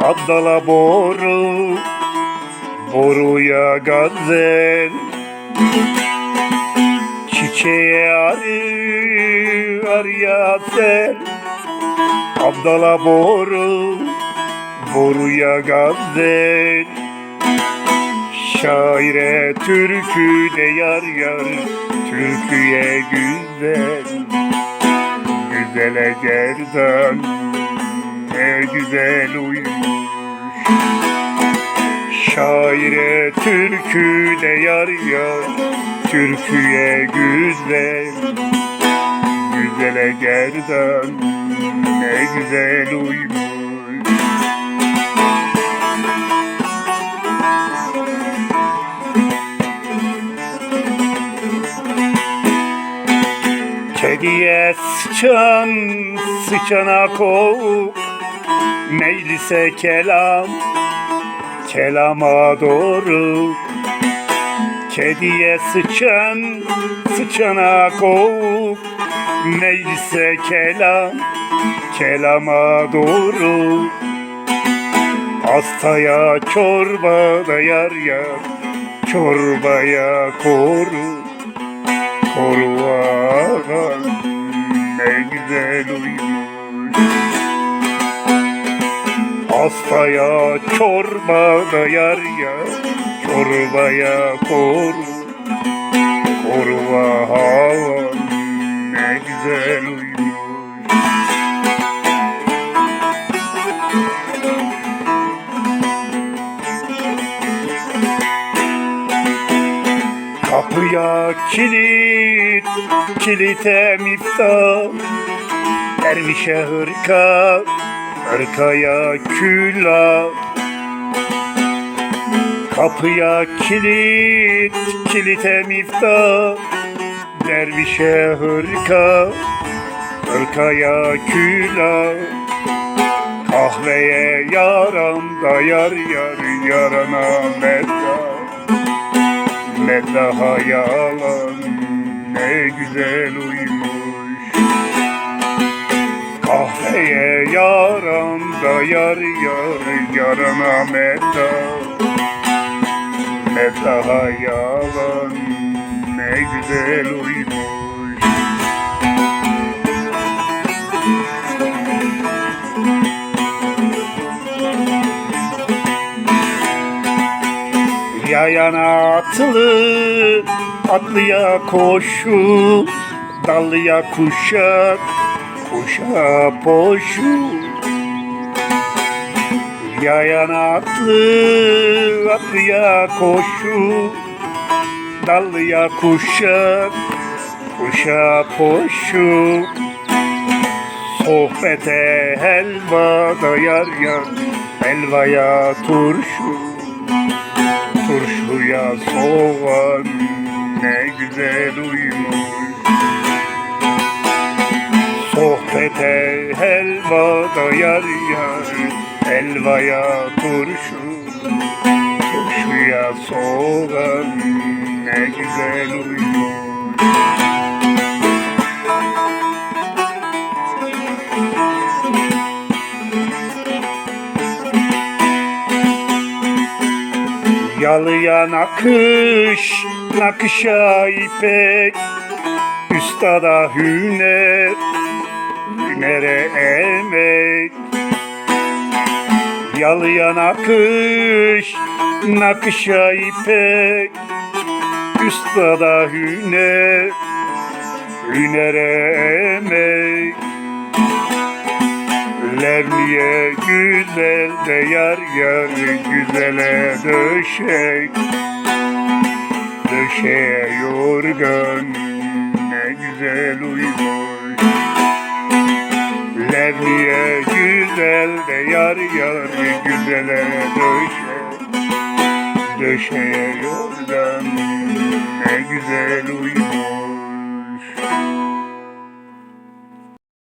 Abdala boru Boruya gazel. Çiçeğe arı Arıya sel Abdala boru Boruya gazel. Şaire türkü de yar yar Türküye güzel. Güzele gerdan güzel uyumuş Şaire türkü de yar yar Türküye güzel. Güzele gerdan Ne güzel uyumuş Kediye sıçan sıçana kovuk Meclise kelam kelama doğru. Kediye sıçan sıçana kovuk. Meclise kelam kelama doğru. Hastaya çorba da yar yar Çorbaya koru. Koru ağam ne güzel uyumuş Hastaya çorba da yar yar Çorbaya koru Koru ağam ne güzel uyumuş. Kapıya kilit, kilite miftah Dervişe hırka, hırkaya külah Kapıya kilit, kilite miftah Dervişe hırka, hırkaya külah Kahveye yaram da yar yar yarana medda. Ne daha yalan ne güzel uyumuş Kahveye yaram da yar yar yarana meda Ne daha yalan ne güzel uyumuş Yayana atlı, atlıya koşu, dallıya kuşak, kuşa poşu. Yayana atlı, atlıya koşu, dallıya kuşak, kuşa poşu. Sohbete helva da yar yar, helvaya turşu. Turşuya soğan da yar yar Helvaya turşu Turşuya soğan ne güzel uyumuş Yalıya nakış, nakışa ipek Üstada hüner, hünere emek? Yalıya nakış, nakışa ipek. Üstada hüner, hünere emek. Levniye güzel de yar yar güzele döşek. Döşeğe yorgan ne güzel uyumuş Levniye güzel de yar yar güzele döşek Döşeğe yorgan ne güzel uyumuş